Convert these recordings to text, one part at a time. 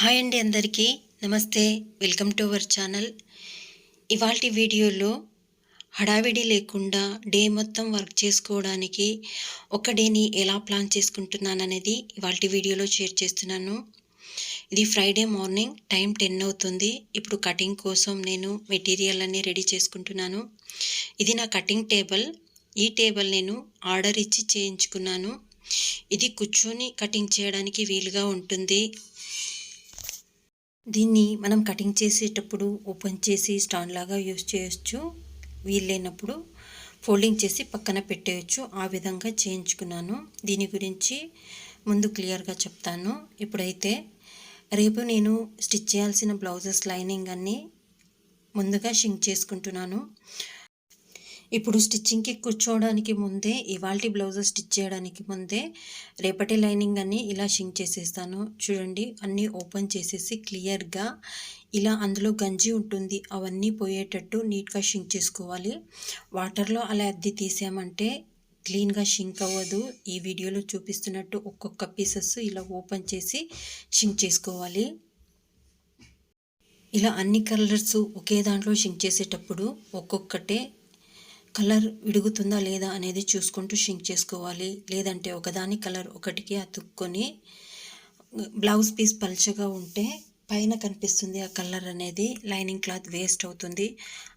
Hi అండి అందరికీ. నమస్తే. Welcome to our channel. ఇవాల్టి వీడియోలో హడావిడి లేకుండా డే మొత్తం వర్క్ చేసుకోవడానికి ఒక డేని ఎలా ప్లాన్ చేసుకుంటున్నాను అనేది ఇవాల్టి వీడియోలో షేర్ చేస్తున్నాను. ఇది ఫ్రైడే మార్నింగ్ టైం టెన్ అవుతుంది. ఇప్పుడు కటింగ్ కోసం నేను మెటీరియల్ అన్నీ రెడీ చేసుకుంటున్నాను. ఇది నా కటింగ్ టేబుల్. ఈ టేబుల్ నేను ఆర్డర్ ఇచ్చి చేయించుకున్నాను. ఇది కూర్చొని కటింగ్ చేయడానికి వీలుగా ఉంటుంది. దీన్ని మనం కటింగ్ చేసేటప్పుడు ఓపెన్ చేసి స్టాండ్ లాగా యూస్ చేయొచ్చు. వీలైనప్పుడు ఫోల్డింగ్ చేసి పక్కన పెట్టేయచ్చు. ఆ విధంగా చేయించుకున్నాను. దీని గురించి ముందు క్లియర్గా చెప్తాను. ఇప్పుడైతే రేపు నేను స్టిచ్ చేయాల్సిన బ్లౌజెస్ లైనింగ్ అన్నీ ముందుగా షింక్ చేసుకుంటున్నాను. ఇప్పుడు స్టిచ్చింగ్కి కూర్చోవడానికి ముందే ఇవాల్టి బ్లౌజెస్ స్టిచ్ చేయడానికి ముందే రేపటి లైనింగ్ అన్ని ఇలా షింక్ చేసేస్తాను. చూడండి అన్నీ ఓపెన్ చేసేసి క్లియర్గా ఇలా అందులో గంజి ఉంటుంది. అవన్నీ పోయేటట్టు నీట్గా షింక్ చేసుకోవాలి. వాటర్లో అలా అద్దె తీసామంటే క్లీన్గా షింక్ అవ్వదు. ఈ వీడియోలో చూపిస్తున్నట్టు ఒక్కొక్క పీసెస్ ఇలా ఓపెన్ చేసి షింక్ చేసుకోవాలి. ఇలా అన్ని కలర్స్ ఒకే దాంట్లో షింక్ చేసేటప్పుడు ఒక్కొక్కటే కలర్ విడుగుతుందా లేదా అనేది చూసుకుంటూ షింక్ చేసుకోవాలి. లేదంటే ఒకదాని కలర్ ఒకటికి అతుక్కొని బ్లౌజ్ పీస్ పల్చగా ఉంటే పైన కనిపిస్తుంది ఆ కలర్ అనేది లైనింగ్ క్లాత్ వేస్ట్ అవుతుంది.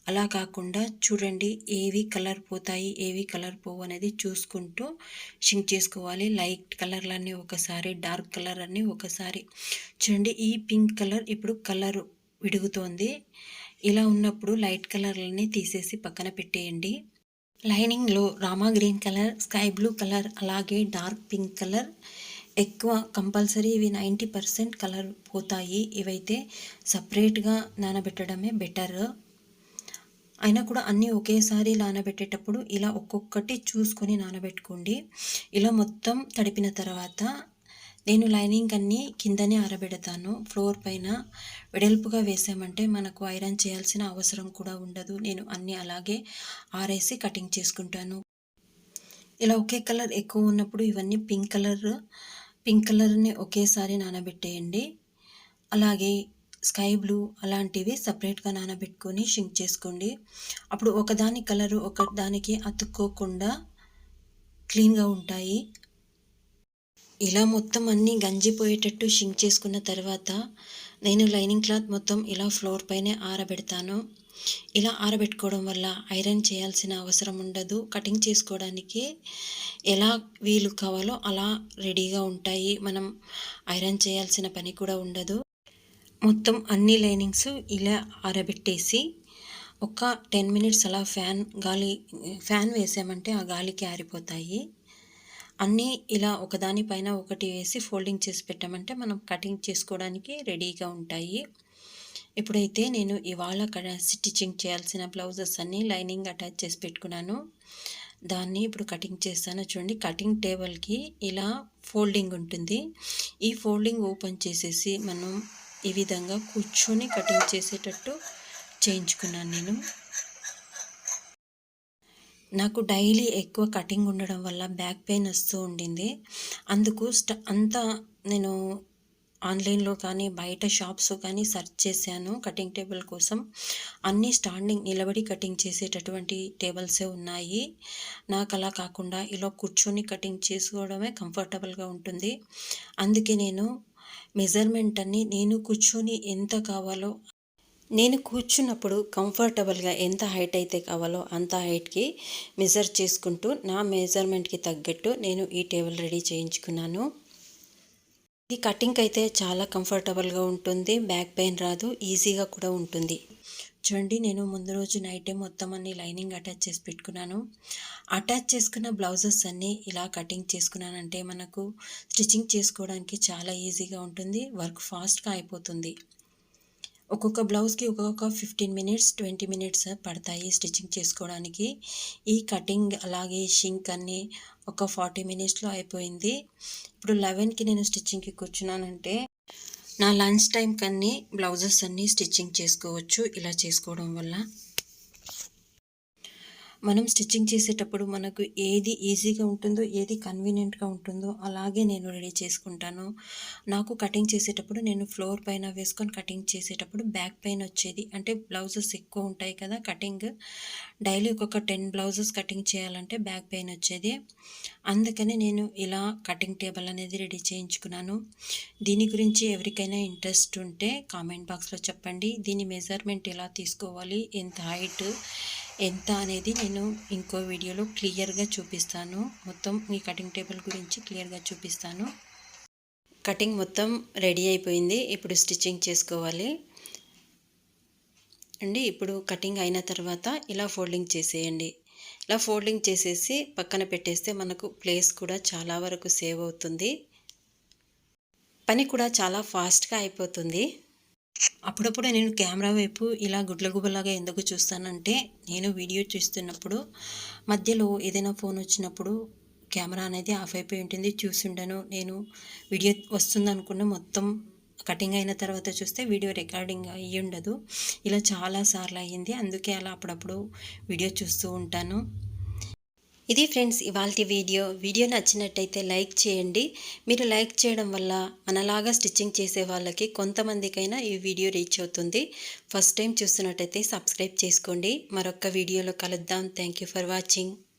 అలా కాకుండా చూడండి ఏవి కలర్ పోతాయి ఏవి కలర్ పోవు అనేది చూసుకుంటూ షింక్ చేసుకోవాలి. లైట్ కలర్లన్నీ ఒకసారి డార్క్ కలర్ అన్నీ ఒకసారి. చూడండి ఈ పింక్ కలర్ ఇప్పుడు కలర్ విడుగుతోంది. ఇలా ఉన్నప్పుడు లైట్ కలర్లని తీసేసి పక్కన పెట్టేయండి. లైనింగ్లో Rama green colour sky blue colour అలాగే డార్క్ పింక్ కలర్ ఎక్కువ కంపల్సరీ ఇవి నైంటీ పర్సెంట్ కలర్ పోతాయి. ఇవైతే సపరేట్గా నానబెట్టడమే బెటర్. అయినా కూడా అన్నీ ఒకేసారి నానబెట్టేటప్పుడు ఇలా ఒక్కొక్కటి చూసుకొని నానబెట్టుకోండి. ఇలా మొత్తం తడిపిన తర్వాత నేను లైనింగ్ అన్నీ కిందనే ఆరబెడతాను. ఫ్లోర్ పైన వెడల్పుగా వేసామంటే మనకు ఐరన్ చేయాల్సిన అవసరం కూడా ఉండదు. నేను అన్నీ అలాగే ఆరేసి కటింగ్ చేసుకుంటాను. ఇలా ఒకే కలర్ ఎక్కువ ఉన్నప్పుడు ఇవన్నీ పింక్ కలర్ పింక్ కలర్ని ఒకేసారి నానబెట్టేయండి. అలాగే స్కై బ్లూ అలాంటివి సపరేట్గా నానబెట్టుకొని షింక్ చేసుకోండి. అప్పుడు ఒకదాని కలరు ఒకదానికి అతుక్కోకుండా క్లీన్గా ఉంటాయి. ఇలా మొత్తం అన్నీ గంజిపోయేటట్టు షింక్ చేసుకున్న తర్వాత నేను లైనింగ్ క్లాత్ మొత్తం ఇలా ఫ్లోర్ పైనే ఆరబెడతాను. ఇలా ఆరబెట్టుకోవడం వల్ల ఐరన్ చేయాల్సిన అవసరం ఉండదు. కటింగ్ చేసుకోవడానికి ఎలా వీలు కావాలో అలా రెడీగా ఉంటాయి. మనం ఐరన్ చేయాల్సిన పని కూడా ఉండదు. మొత్తం అన్ని లైనింగ్స్ ఇలా ఆరబెట్టేసి ఒక టెన్ మినిట్స్ అలా ఫ్యాన్ గాలి ఫ్యాన్ వేసామంటే ఆ గాలికి ఆరిపోతాయి. అన్నీ ఇలా ఒకదానిపైన ఒకటి వేసి ఫోల్డింగ్ చేసి పెట్టామంటే మనం కటింగ్ చేసుకోవడానికి రెడీగా ఉంటాయి. ఇప్పుడైతే నేను ఇవాళ స్టిచ్చింగ్ చేయాల్సిన బ్లౌజెస్ అన్నీ లైనింగ్ అటాచ్ చేసి పెట్టుకున్నాను. దాన్ని ఇప్పుడు కటింగ్ చేస్తాను. చూడండి కటింగ్ టేబుల్కి ఇలా ఫోల్డింగ్ ఉంటుంది. ఈ ఫోల్డింగ్ ఓపెన్ చేసేసి మనం ఈ విధంగా కూర్చొని కటింగ్ చేసేటట్టు చేయించుకున్నాను నేను. నాకు డైలీ ఎక్కువ కటింగ్ ఉండడం వల్ల బ్యాక్ పెయిన్ వస్తూ ఉండింది. అందుకు స్ట అంతా నేను ఆన్లైన్లో కానీ బయట షాప్స్ కానీ సెర్చ్ చేశాను కటింగ్ టేబుల్ కోసం. అన్నీ స్టాండింగ్ నిలబడి కటింగ్ చేసేటటువంటి టేబుల్సే ఉన్నాయి. నాకు అలా కాకుండా ఇలా కూర్చొని కటింగ్ చేసుకోవడమే కంఫర్టబుల్గా ఉంటుంది. అందుకే నేను మెజర్మెంట్ అన్ని నేను కూర్చొని ఎంత కావాలో నేను కూర్చున్నప్పుడు కంఫర్టబుల్గా ఎంత హైట్ అయితే కావాలో అంత హైట్కి మెజర్ చేసుకుంటూ నా మెజర్మెంట్కి తగ్గట్టు నేను ఈ టేబుల్ రెడీ చేయించుకున్నాను. ఈ కటింగ్ అయితే చాలా కంఫర్టబుల్గా ఉంటుంది బ్యాక్ పెయిన్ రాదు ఈజీగా కూడా ఉంటుంది. చూడండి నేను ముందు రోజు నైటే మొత్తం అన్ని లైనింగ్ అటాచ్ చేసి పెట్టుకున్నాను. అటాచ్ చేసుకున్న బ్లౌజెస్ అన్నీ ఇలా కటింగ్ చేసుకున్నానంటే మనకు స్టిచ్చింగ్ చేసుకోవడానికి చాలా ఈజీగా ఉంటుంది వర్క్ ఫాస్ట్గా అయిపోతుంది. ఒక్కొక్క బ్లౌజ్కి ఒక్కొక్క ఫిఫ్టీన్ మినిట్స్ ట్వంటీ మినిట్స్ పడతాయి స్టిచ్చింగ్ చేసుకోవడానికి. ఈ కటింగ్ అలాగే షింక్ అన్నీ ఒక ఫార్టీ మినిట్స్లో అయిపోయింది. ఇప్పుడు లెవెన్కి నేను స్టిచ్చింగ్కి కూర్చున్నానంటే నా లంచ్ టైం కన్నీ బ్లౌజెస్ అన్నీ స్టిచ్చింగ్ చేసుకోవచ్చు. ఇలా చేసుకోవడం వల్ల మనం స్టిచ్చింగ్ చేసేటప్పుడు మనకు ఏది ఈజీగా ఉంటుందో ఏది కన్వీనియంట్గా ఉంటుందో అలాగే నేను రెడీ చేసుకుంటాను. నాకు కటింగ్ చేసేటప్పుడు నేను ఫ్లోర్ పైన వేసుకొని కటింగ్ చేసేటప్పుడు బ్యాక్ పెయిన్ వచ్చేది. అంటే బ్లౌజెస్ ఎక్కువ ఉంటాయి కదా కటింగ్. డైలీ ఒక్కొక్క టెన్ బ్లౌజెస్ కటింగ్ చేయాలంటే బ్యాక్ పెయిన్ వచ్చేది. అందుకని నేను ఇలా కటింగ్ టేబుల్ అనేది రెడీ చేయించుకున్నాను. దీని గురించి ఎవరికైనా ఇంట్రెస్ట్ ఉంటే కామెంట్ బాక్స్లో చెప్పండి. దీని మెజర్మెంట్ ఎలా తీసుకోవాలి? ఎంత హైట్? ఎంత అనేది నేను ఇంకో వీడియోలో క్లియర్గా చూపిస్తాను. మొత్తం ఈ కటింగ్ టేబుల్ గురించి క్లియర్గా చూపిస్తాను. కటింగ్ మొత్తం రెడీ అయిపోయింది. ఇప్పుడు స్టిచ్చింగ్ చేసుకోవాలి. అండి ఇప్పుడు కటింగ్ అయిన తర్వాత ఇలా ఫోల్డింగ్ చేసేయండి. ఇలా ఫోల్డింగ్ చేసేసి పక్కన పెట్టేస్తే మనకు ప్లేస్ కూడా చాలా వరకు సేవ్ అవుతుంది. పని కూడా చాలా ఫాస్ట్గా అయిపోతుంది. అప్పుడప్పుడు నేను కెమెరా వైపు ఇలా గుడ్లగుబలాగా ఎందుకు చూస్తానంటే నేను వీడియో చూస్తున్నప్పుడు మధ్యలో ఏదైనా ఫోన్ వచ్చినప్పుడు కెమెరా అనేది ఆఫ్ అయిపోయి ఉంటుంది చూసిండను నేను వీడియో వస్తుందనుకున్న మొత్తం కటింగ్ అయిన తర్వాత చూస్తే వీడియో రికార్డింగ్ అయ్యి ఉండదు. ఇలా చాలాసార్లు అయ్యింది. అందుకే అలా అప్పుడప్పుడు వీడియో చూస్తూ ఉంటాను. ఇది ఫ్రెండ్స్ ఇవాళ వీడియో. వీడియో నచ్చినట్టయితే లైక్ చేయండి. మీరు లైక్ చేయడం వల్ల మనలాగా స్టిచ్చింగ్ చేసే వాళ్ళకి కొంతమందికైనా ఈ వీడియో రీచ్ అవుతుంది. ఫస్ట్ టైం చూస్తున్నట్టయితే సబ్స్క్రైబ్ చేసుకోండి. మరొక వీడియోలో కలుద్దాం. Thank you for watching.